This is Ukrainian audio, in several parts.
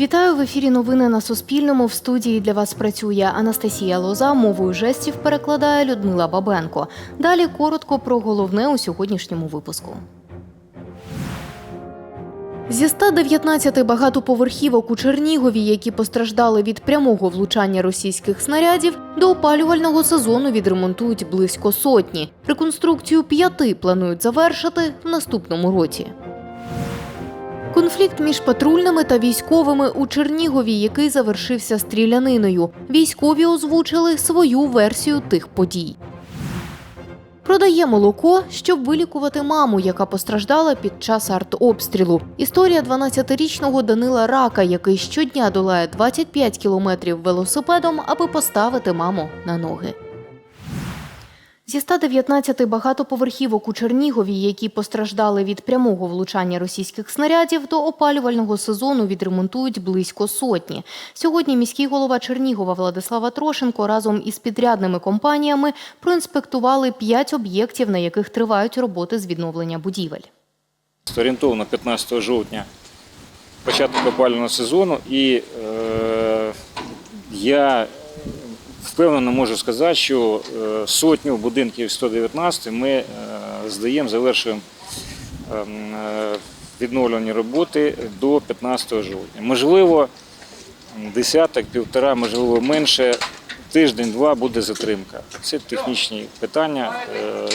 Вітаю в ефірі. Новини на Суспільному. В студії для вас працює Анастасія Лоза. Мовою жестів перекладає Людмила Бабенко. Далі коротко про головне у сьогоднішньому випуску. Зі 119 багатоповерхівок у Чернігові, які постраждали від прямого влучання російських снарядів, до опалювального сезону відремонтують близько сотні. Реконструкцію п'яти планують завершити в наступному році. Конфлікт між патрульними та військовими у Чернігові, який завершився стріляниною. Військові озвучили свою версію тих подій. Продає молоко, щоб вилікувати маму, яка постраждала під час артобстрілу. Історія 12-річного Данила Рака, який щодня долає 25 кілометрів велосипедом, аби поставити маму на ноги. Зі 119 багатоповерхівок у Чернігові, які постраждали від прямого влучання російських снарядів, до опалювального сезону відремонтують близько сотні. Сьогодні міський голова Чернігова Владислава Трошенко разом із підрядними компаніями проінспектували п'ять об'єктів, на яких тривають роботи з відновлення будівель. Орієнтовно 15 жовтня початок опалювального сезону, і е, я впевнено можу сказати, що е, сотню будинків 119 ми е, здаємо, завершуємо е, е, відновлені роботи до 15 жовтня. Можливо, десяток, півтора, можливо, менше. Тиждень-два буде затримка. Це технічні питання,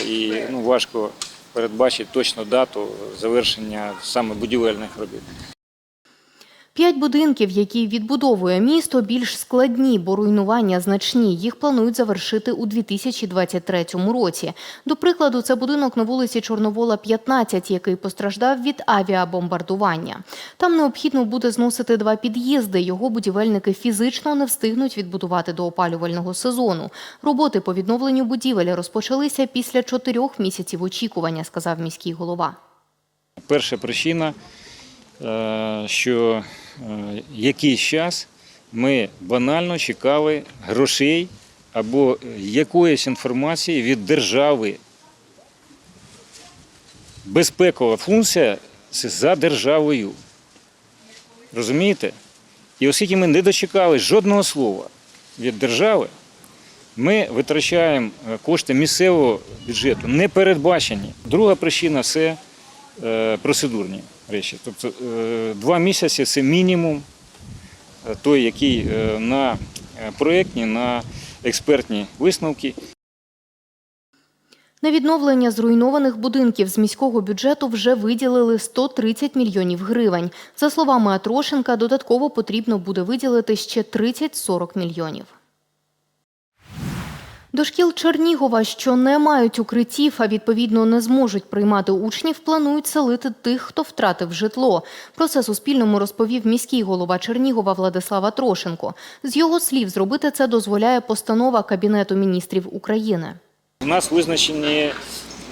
і ну, важко передбачити точну дату завершення саме будівельних робіт. П'ять будинків, які відбудовує місто, більш складні, бо руйнування значні. Їх планують завершити у 2023 році. До прикладу, це будинок на вулиці Чорновола, 15, який постраждав від авіабомбардування. Там необхідно буде зносити два під'їзди. Його будівельники фізично не встигнуть відбудувати до опалювального сезону. Роботи по відновленню будівель розпочалися після чотирьох місяців очікування, сказав міський голова. Перша причина, що е, якийсь час ми банально чекали грошей або якоїсь інформації від держави. Безпекова функція це за державою. Розумієте? І оскільки ми не дочекали жодного слова від держави, ми витрачаємо е, кошти місцевого бюджету, не передбачені. Друга причина це е, процедурні речі. Тобто е, два місяці це мінімум е, той, який е, на проєктні, на експертні висновки На відновлення зруйнованих будинків з міського бюджету вже виділили 130 мільйонів гривень. За словами Атрошенка, додатково потрібно буде виділити ще 30-40 мільйонів. До шкіл Чернігова, що не мають укриттів, а відповідно не зможуть приймати учнів, планують селити тих, хто втратив житло. Про це Суспільному розповів міський голова Чернігова Владислава Трошенко. З його слів, зробити це дозволяє постанова Кабінету міністрів України. У нас визначені,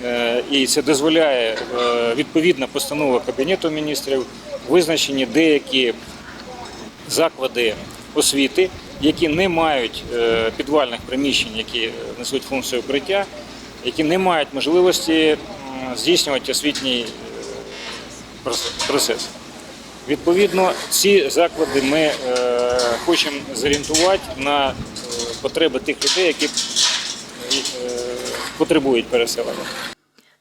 е, і це дозволяє е, відповідна постанова Кабінету міністрів, визначені деякі заклади освіти, які не мають е, підвальних приміщень, які несуть функцію укриття, які не мають можливості здійснювати освітній е, процес. Відповідно, ці заклади ми е, хочемо зорієнтувати на е, потреби тих людей, які е, потребують переселення.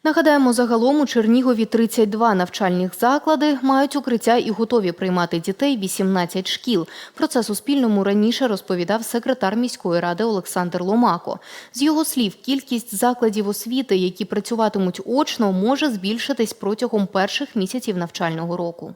Нагадаємо, загалом у Чернігові 32 навчальних заклади мають укриття і готові приймати дітей 18 шкіл. Про це Суспільному раніше розповідав секретар міської ради Олександр Ломако. З його слів, кількість закладів освіти, які працюватимуть очно, може збільшитись протягом перших місяців навчального року.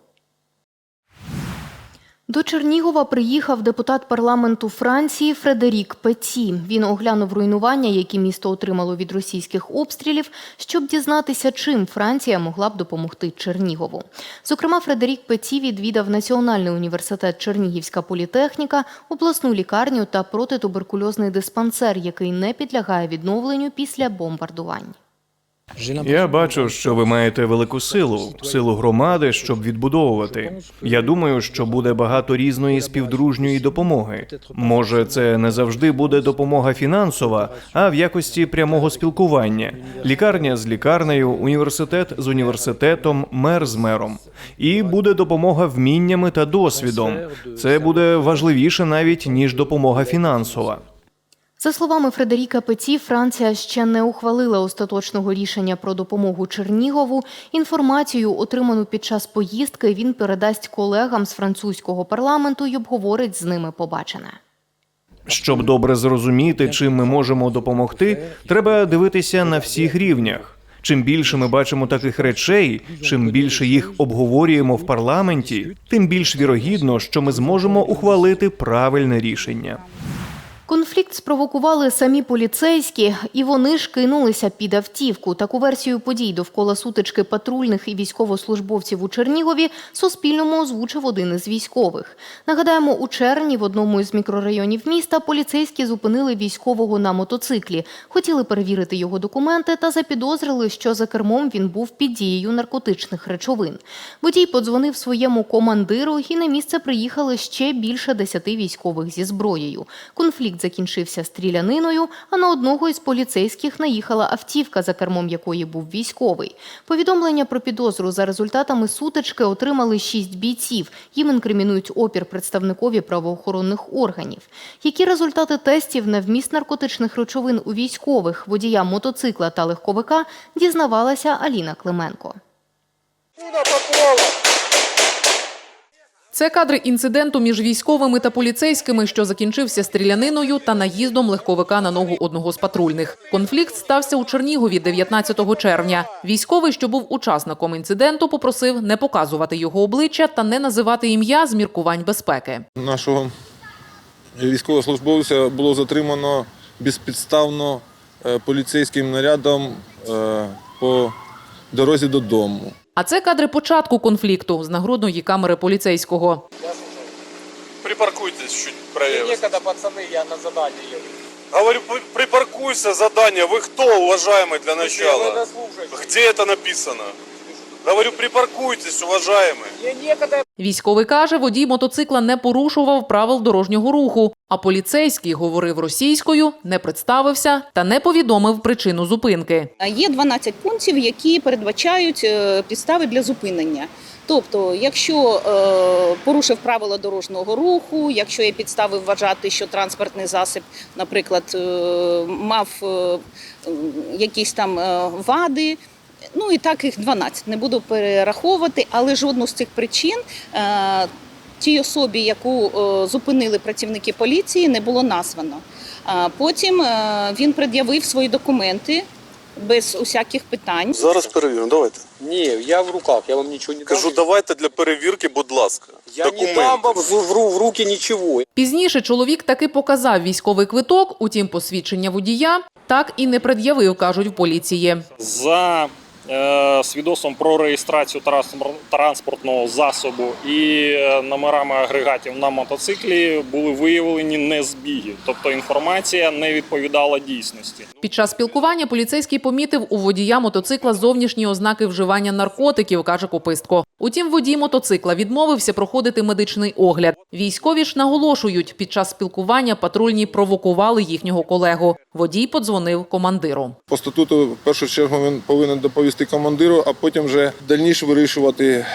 До Чернігова приїхав депутат парламенту Франції Фредерік Петі. Він оглянув руйнування, які місто отримало від російських обстрілів, щоб дізнатися, чим Франція могла б допомогти Чернігову. Зокрема, Фредерік Петі відвідав Національний університет Чернігівська політехніка, обласну лікарню та протитуберкульозний диспансер, який не підлягає відновленню після бомбардувань. Я бачу, що ви маєте велику силу, силу громади, щоб відбудовувати. Я думаю, що буде багато різної співдружньої допомоги. Може, це не завжди буде допомога фінансова, а в якості прямого спілкування: лікарня з лікарнею, університет з університетом, мер з мером. І буде допомога вміннями та досвідом. Це буде важливіше навіть ніж допомога фінансова. За словами Фредеріка Петі, Франція ще не ухвалила остаточного рішення про допомогу Чернігову. Інформацію, отриману під час поїздки, він передасть колегам з французького парламенту і обговорить з ними побачене. Щоб добре зрозуміти, чим ми можемо допомогти, треба дивитися на всіх рівнях. Чим більше ми бачимо таких речей, чим більше їх обговорюємо в парламенті, тим більш вірогідно, що ми зможемо ухвалити правильне рішення. Конфлікт спровокували самі поліцейські, і вони ж кинулися під автівку. Таку версію подій довкола сутички патрульних і військовослужбовців у Чернігові Суспільному озвучив один із військових. Нагадаємо, у червні в одному із мікрорайонів міста поліцейські зупинили військового на мотоциклі, хотіли перевірити його документи та запідозрили, що за кермом він був під дією наркотичних речовин. Водій подзвонив своєму командиру, і на місце приїхали ще більше десяти військових зі зброєю. Конфлікт закінчився стріляниною, а на одного із поліцейських наїхала автівка, за кермом якої був військовий. Повідомлення про підозру за результатами сутички отримали шість бійців. Їм інкримінують опір представникові правоохоронних органів. Які результати тестів на вміст наркотичних речовин у військових, водія мотоцикла та легковика, дізнавалася Аліна Клименко. Це кадри інциденту між військовими та поліцейськими, що закінчився стріляниною та наїздом легковика на ногу одного з патрульних. Конфлікт стався у Чернігові 19 червня. Військовий, що був учасником інциденту, попросив не показувати його обличчя та не називати ім'я з міркувань безпеки. Нашого військовослужбовця було затримано безпідставно е, поліцейським нарядом е, по дорозі додому. А це кадри початку конфлікту з нагрудної камери поліцейського. Припаркуйтесь чуть правее. Некогда, пацаны, я на задание еду. Говорю, при- припаркуйся, задание. Вы кто, уважаемый, для Вы начала? дослушайте. Где это написано? Говорю, припаркуйтесь, уважаемый. Військовий каже, водій мотоцикла не порушував правил дорожнього руху. А поліцейський говорив російською, не представився та не повідомив причину зупинки. Є 12 пунктів, які передбачають е, підстави для зупинення. Тобто, якщо е, порушив правила дорожнього руху, якщо є підстави вважати, що транспортний засіб, наприклад, е, мав е, якісь там е, вади. Ну і так їх 12, не буду перераховувати, але жодну з цих причин е, тій особі, яку е, зупинили працівники поліції, не було названо. А Потім е, він пред'явив свої документи без усяких питань. Зараз перевіримо, давайте. Не, я в руках, я вам ничего не дам. Кажу, давайте для перевірки, будь ласка. я не дам вам в, в в руки ничего. Пізніше чоловік таки показав військовий квиток, утім, посвідчення водія так і не пред'явив, кажуть в поліції. за свідоцтвом про реєстрацію транспор- транспортного засобу і е, номерами агрегатів на мотоциклі були виявлені незбіги, тобто інформація не відповідала дійсності. Під час спілкування поліцейський помітив у водія мотоцикла зовнішні ознаки вживання наркотиків, каже Копистко. Утім, водій мотоцикла відмовився проходити медичний огляд. Військові ж наголошують, під час спілкування патрульні провокували їхнього колегу. Водій подзвонив командиру. По статуту, в першу чергу, він повинен доповісти командиру, а потім вже дальніше вирішувати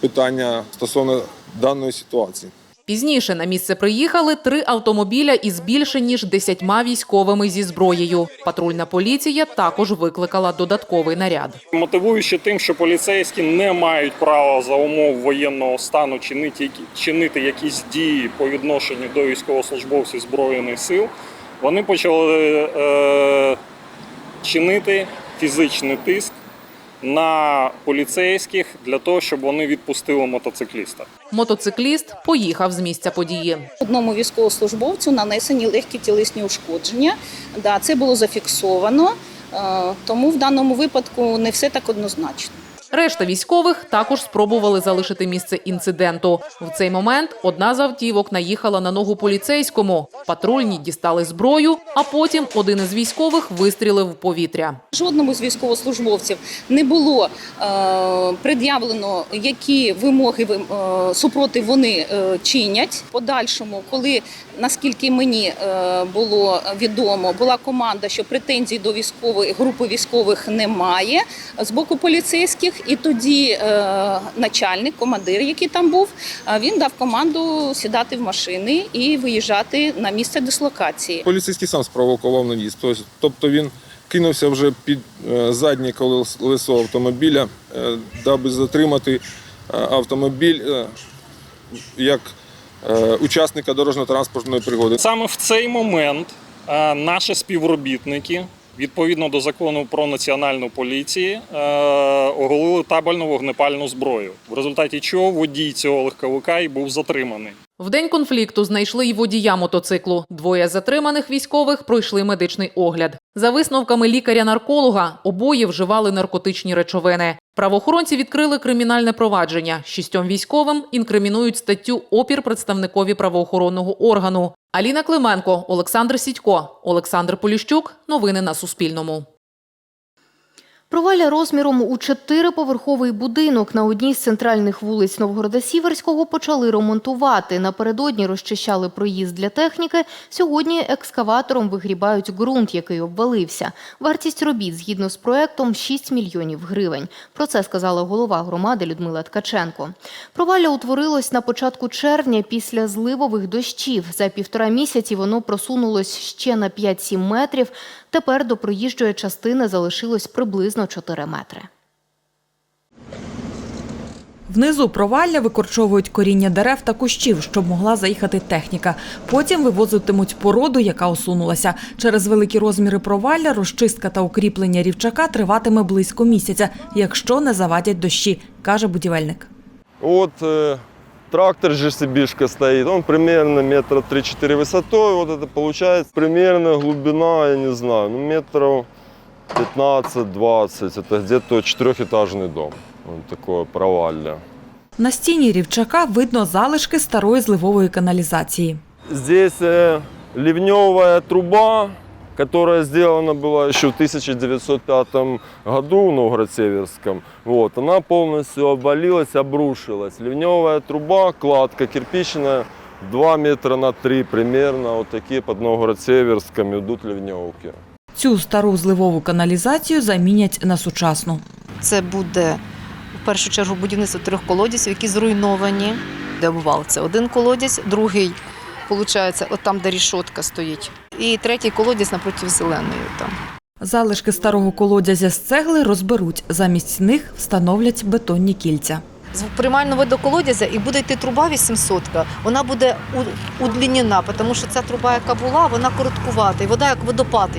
питання стосовно даної ситуації. Пізніше на місце приїхали три автомобіля із більше ніж десятьма військовими зі зброєю. Патрульна поліція також викликала додатковий наряд. Мотивуючи тим, що поліцейські не мають права за умов воєнного стану чинити, чинити якісь дії по відношенню до військовослужбовців збройних сил, вони почали е, чинити фізичний тиск на поліцейських для того, щоб вони відпустили мотоцикліста. Мотоцикліст поїхав з місця події. Одному військовослужбовцю нанесені легкі тілесні ушкодження. Да, це було зафіксовано, е, тому в даному випадку не все так однозначно. Решта військових також спробували залишити місце інциденту. В цей момент одна з автівок наїхала на ногу поліцейському. Патрульні дістали зброю, а потім один із військових вистрілив в повітря. Жодному з військовослужбовців не було е, пред'явлено, які вимоги ви- е, супротив вони е, чинять. Подальшому, коли наскільки мені е, було відомо, була команда, що претензій до військової групи військових немає з боку поліцейських, і тоді е, начальник, командир, який там був, е, він дав команду сідати в машини і виїжджати на місце дислокації. Поліцейський сам спровокував наїзд. Тобто- Тобто він кинувся вже під заднє колесо автомобіля, даби затримати автомобіль як учасника дорожньо-транспортної пригоди. Саме в цей момент е, наші співробітники, відповідно до закону про національну поліцію, е, оголили табельну вогнепальну зброю, в результаті чого водій цього легковика і був затриманий. В день конфлікту знайшли й водія мотоциклу. Двоє затриманих військових пройшли медичний огляд. За висновками лікаря-нарколога, обоє вживали наркотичні речовини. Правоохоронці відкрили кримінальне провадження. Шістьом військовим інкримінують статтю опір представникові правоохоронного органу. Аліна Клименко, Олександр Сідько, Олександр Поліщук. Новини на Суспільному. Провалля розміром у чотириповерховий будинок на одній з центральних вулиць Новгорода Сіверського почали ремонтувати. Напередодні розчищали проїзд для техніки. Сьогодні екскаватором вигрібають ґрунт, який обвалився. Вартість робіт згідно з проектом 6 мільйонів гривень. Про це сказала голова громади Людмила Ткаченко. Провалля утворилось на початку червня після зливових дощів. За півтора місяці воно просунулось ще на 5-7 метрів. Тепер до проїжджої частини залишилось приблизно 4 метри. Внизу провалля викорчовують коріння дерев та кущів, щоб могла заїхати техніка. Потім вивозитимуть породу, яка осунулася. Через великі розміри провалля розчистка та укріплення рівчака триватиме близько місяця, якщо не завадять дощі, каже будівельник. Вот э, трактор JCB стоит, он примерно метра 3-4 высотой, вот это получается примерно глубина, я не знаю, ну метров 15-20, это где-то четырехэтажный дом, вот такое провалье. На стіні рівчака видно залишки старої зливової каналізації. Здесь э, ливневая труба, которая сделана была еще в 1905 году в Новгород-Северском. Вот, она полностью обвалилась, обрушилась. Ливневая труба, кладка кирпичная, 2 метра на 3 примерно. Вот такие под Новгород-Северском идут ливневки. Цю стару зливову каналізацію замінять на сучасну. Це буде в першу чергу будівництво трьох колодязів, які зруйновані. Де обвал це один колодязь, другий, виходить, от там, де рішотка стоїть. І третій колодязь напроти зеленої. Там. Залишки старого колодязя з цегли розберуть. Замість них встановлять бетонні кільця. З приймального водоколодязя і буде йти труба 800 вона буде удлінена, тому що ця труба, яка була, вона короткувата, і вода як водопад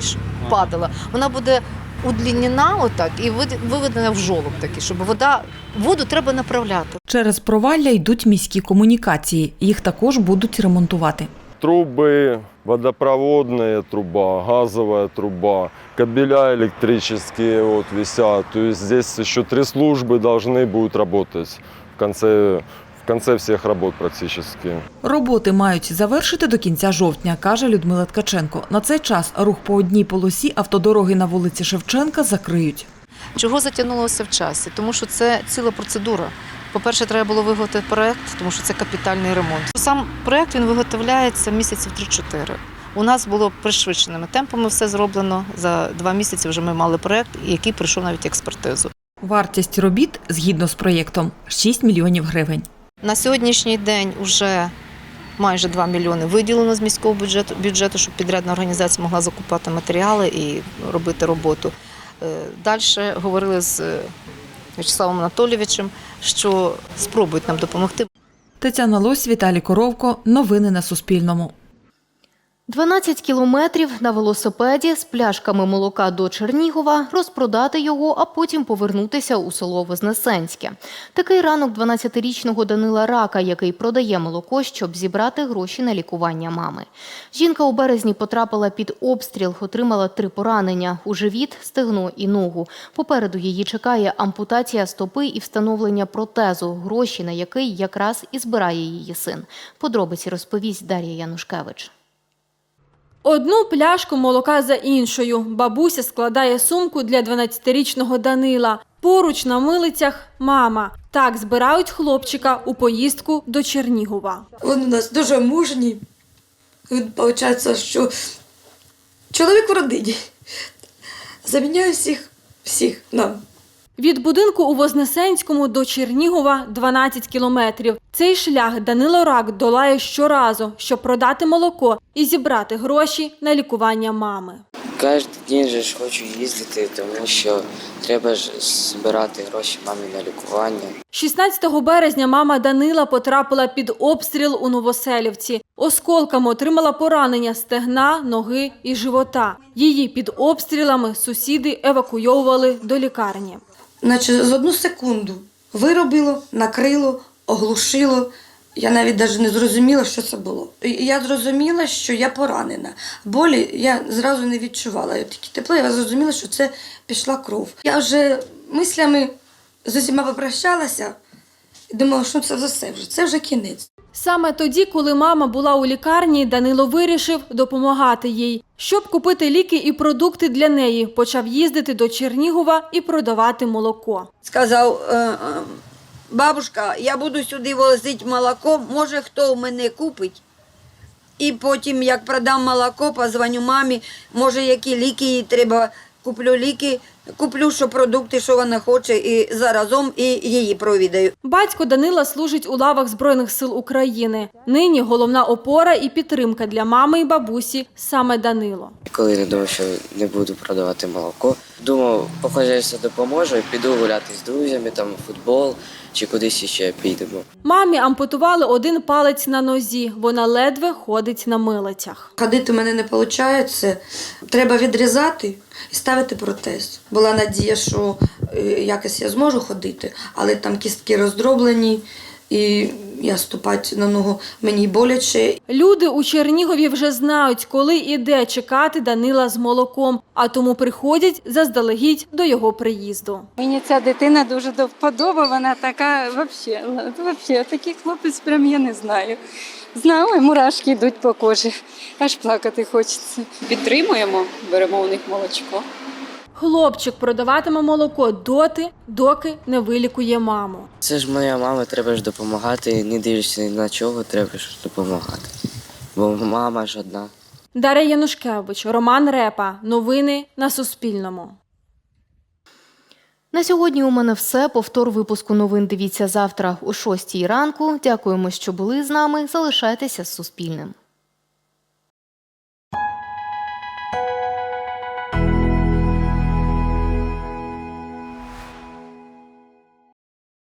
падала. Вона буде удлінена отак і виведена в жолоб такий, щоб вода, воду треба направляти. Через провалля йдуть міські комунікації. Їх також будуть ремонтувати. Трубы, водопроводная труба, газовая труба, кабеля электрические вот висят. То есть здесь еще три службы должны будут работать в конце, в конце всех работ практически. Роботи мають завершити до кінця жовтня, каже Людмила Ткаченко. На цей час рух по одній полосі автодороги на вулиці Шевченка закриють. Чого затягнулося в часі? Тому що це ціла процедура. По-перше, треба було виготовити проект, тому що це капітальний ремонт. Сам проект він виготовляється місяців 3-4. У нас було пришвидшеними темпами все зроблено. За два місяці вже ми мали проект, який пройшов навіть експертизу. Вартість робіт згідно з проєктом 6 мільйонів гривень. На сьогоднішній день вже майже 2 мільйони виділено з міського бюджету, бюджету, щоб підрядна організація могла закупати матеріали і робити роботу. Далі говорили з е, В'ячеславом Анатолійовичем, що спробують нам допомогти. Тетяна Лось, Віталій Коровко. Новини на Суспільному. 12 кілометрів на велосипеді з пляшками молока до Чернігова, розпродати його, а потім повернутися у село Вознесенське. Такий ранок 12-річного Данила Рака, який продає молоко, щоб зібрати гроші на лікування мами. Жінка у березні потрапила під обстріл, отримала три поранення у живіт, стегно і ногу. Попереду її чекає ампутація стопи і встановлення протезу, гроші на який якраз і збирає її син. Подробиці розповість Дар'я Янушкевич. Одну пляшку молока за іншою. Бабуся складає сумку для 12-річного Данила. Поруч на милицях мама. Так збирають хлопчика у поїздку до Чернігова. Він у нас дуже мужній. Він, виходить, що чоловік в родині. Заміняє всіх, всіх нам. Від будинку у Вознесенському до Чернігова 12 кілометрів. Цей шлях Данило Рак долає щоразу, щоб продати молоко і зібрати гроші на лікування мами. Кожен день же ж хочу їздити, тому що треба ж збирати гроші мамі на лікування. 16 березня мама Данила потрапила під обстріл у Новоселівці. Осколками отримала поранення стегна, ноги і живота. Її під обстрілами сусіди евакуйовували до лікарні. Наче з одну секунду виробило, накрило, оглушило. Я навіть навіть не зрозуміла, що це було. Я зрозуміла, що я поранена. Болі я зразу не відчувала. Я Тільки тепло, я зрозуміла, що це пішла кров. Я вже мислями з усіма попрощалася і думала, що це за все вже, це вже кінець. Саме тоді, коли мама була у лікарні, Данило вирішив допомагати їй. Щоб купити ліки і продукти для неї, почав їздити до Чернігова і продавати молоко. сказав, «Е, е, бабушка, я буду сюди возити молоко, може хто у мене купить. І потім, як продам молоко, позвоню мамі, може які ліки їй треба, куплю ліки, куплю що продукти, що вона хоче, і заразом і її провідаю. Батько Данила служить у лавах Збройних сил України. Нині головна опора і підтримка для мами і бабусі саме Данило. Коли не думав, що не буду продавати молоко, думав, по хазяйству допоможу піду гуляти з друзями, там футбол чи кудись ще підемо. Мамі ампутували один палець на нозі. Вона ледве ходить на милицях. Ходити в мене не виходить. Треба відрізати і ставити протез. Була надія, що е, якось я зможу ходити, але там кістки роздроблені, і я ступати на ногу мені боляче. Люди у Чернігові вже знають, коли і де чекати Данила з молоком, а тому приходять заздалегідь до його приїзду. Мені ця дитина дуже до вподоби, вона така взагалі, взагалі, такий хлопець прям я не знаю. Знаю, мурашки йдуть по кожі, аж плакати хочеться. Підтримуємо, беремо у них молочко. Хлопчик продаватиме молоко доти, доки не вилікує маму. Це ж моя мама, треба ж допомагати, не дивлячись ні на чого, треба ж допомагати. Бо мама ж одна. Дар'я Янушкевич, Роман Репа. Новини на Суспільному. На сьогодні у мене все. Повтор випуску новин дивіться завтра о 6 ранку. Дякуємо, що були з нами. Залишайтеся з Суспільним.